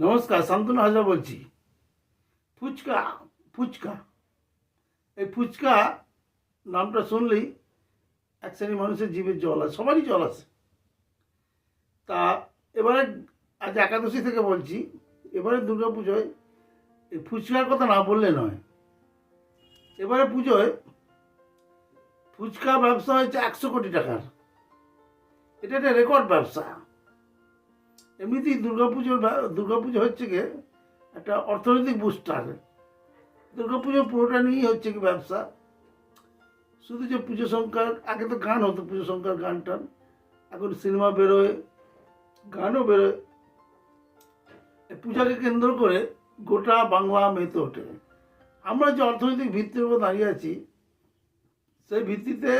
নমস্কার, শান্তনু হাজরা বলছি। ফুচকা ফুচকা। এই ফুচকা নামটা শুনলেই এক শ্রেণি মানুষের জীবের জল আছে সবারই জল আছে তা এবারে আজ একাদশী থেকে বলছি, এবারে দুর্গা পুজোয় এই ফুচকার কথা না বললে নয়। এবারে পুজোয় ফুচকা ব্যবসা হয়েছে একশো কোটি টাকার। এটা একটা রেকর্ড ব্যবসা। এমনিতেই দুর্গাপুজোর দুর্গাপুজো হচ্ছে কি একটা অর্থনৈতিক বুস্টার দুর্গাপুজো পুরোটা নিয়েই হচ্ছে কি ব্যবসা। শুধু যে পুজো সংখ্যার আগে তো গান হতো, পুজো সংখ্যার গান টান। এখন সিনেমা বেরোয়, গানও বেরোয়। পূজাকে কেন্দ্র করে গোটা বাংলা মেতে ওঠে। আমরা যে অর্থনৈতিক ভিত্তির উপর দাঁড়িয়ে আছি, সেই ভিত্তিতে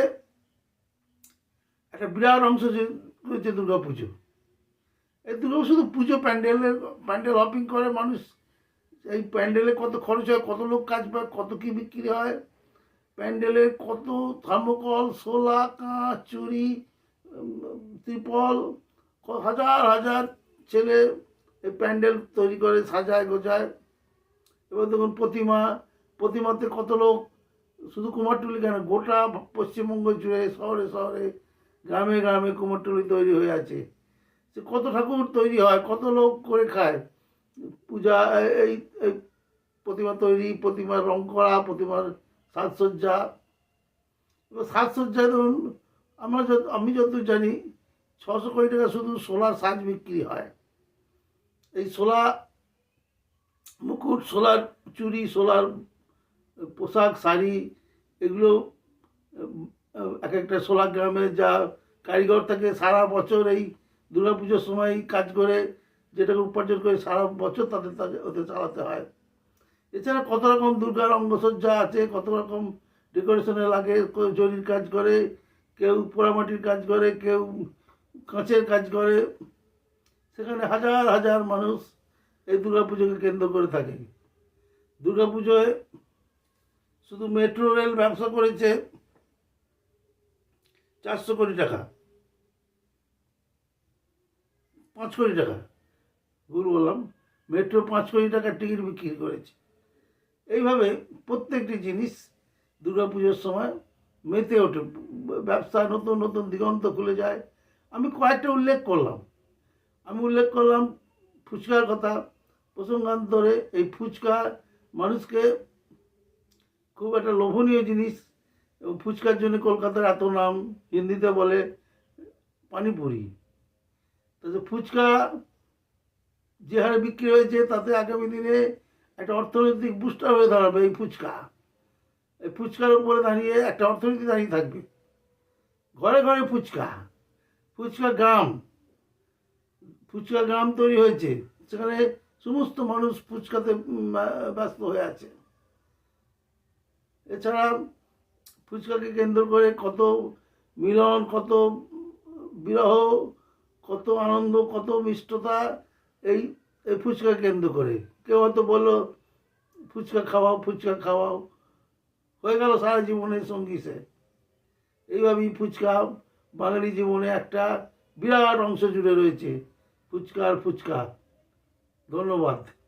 একটা বিরাট অংশ রয়েছে দুর্গা পুজো এই দুর্গা শুধু পুজো প্যান্ডেলের প্যান্ডেল হপিং করে মানুষ। এই প্যান্ডেলে কত খরচ হয়, কত লোক কাজ পায়, কত কী বিক্রি হয়? প্যান্ডেলে কত থার্মোকল শোলা কাঁচ, চুরি ত্রিপল হাজার হাজার ছেলে এই প্যান্ডেল তৈরি করে, সাজায়, গোজায়। এবার দেখুন প্রতিমা, প্রতিমাতে কত লোক? শুধু কুমারটুলি কেন, গোটা পশ্চিমবঙ্গ জুড়ে শহরে শহরে, গ্রামে গ্রামে কুমারটুলি তৈরি হয়ে আছে। সে কত ঠাকুর তৈরি হয়, কত লোক করে খায়। পূজা এই এই প্রতিমা তৈরি, প্রতিমার রং করা, প্রতিমার সাজসজ্জা। এবার সাজসজ্জা ধরুন, আমরা যত, আমি যতদূর জানি, ছশো কোটি টাকা শুধু সোলার সাজ বিক্রি হয়। এই সোলা মুকুট, সোলার চুড়ি, সোলার পোশাক, শাড়ি, এগুলো এক একটা সোলা গ্রামে যা কারিগর থাকে, সারা বছর এই পুজোর সময় কাজ করে, যেটাকে উপার্জন করে সারা বছর তাদের তাকে ওতে চালাতে হয়। এছাড়া কত রকম দুর্গার অঙ্গসজ্জা আছে, কত রকম ডেকোরেশনে লাগে, কেউ জরির কাজ করে, কেউ পোড়ামাটির কাজ করে, কেউ কাঁচের কাজ করে। সেখানে হাজার হাজার মানুষ এই দুর্গা পুজোকে কেন্দ্র করে থাকে। দুর্গা পুজোয় শুধু মেট্রো রেল ব্যবসা করেছে চারশো কোটি টাকা। পাঁচ কোটি টাকা। ভুল বললাম, মেট্রো পাঁচ কোটি টাকার টিকিট বিক্রি করেছে। এইভাবে প্রত্যেকটি জিনিস দুর্গাপুজোর সময় মেতে ওঠে। ব্যবসা নতুন নতুন দিগন্ত খুলে যায়। আমি কয়েকটা উল্লেখ করলাম। আমি উল্লেখ করলাম ফুচকার কথা। প্রসঙ্গান্তরে এই ফুচকা মানুষকে খুব একটা লোভনীয় জিনিস। এবং ফুচকার জন্য কলকাতার এত নাম হিন্দিতে বলে পানিপুরি। তাতে ফুচকা যে হারে বিক্রি হয়েছে, তাতে আগামী দিনে একটা অর্থনৈতিক বুস্টার হয়ে দাঁড়াবে এই ফুচকা। এই ফুচকার উপরে দাঁড়িয়ে একটা অর্থনীতি দাঁড়িয়ে থাকবে। ঘরে ঘরে ফুচকা। ফুচকা গ্রাম। ফুচকা গ্রাম তৈরি হয়েছে। সেখানে সমস্ত মানুষ ফুচকাতে ব্যস্ত হয়ে আছে। এছাড়া ফুচকাকে কেন্দ্র করে কত মিলন, কত বিরহ কত আনন্দ, কত মিষ্টতা এই এই ফুচকা কেন্দ্র করে। কেউ হয়তো বলল, ফুচকা খাওয়াও ফুচকা খাওয়াও। হয়ে গেল সারা জীবনের সঙ্গী সে। এইভাবেই ফুচকা বাঙালি জীবনে একটা বিরাট অংশ জুড়ে রয়েছে। ফুচকা আর ফুচকা। ধন্যবাদ।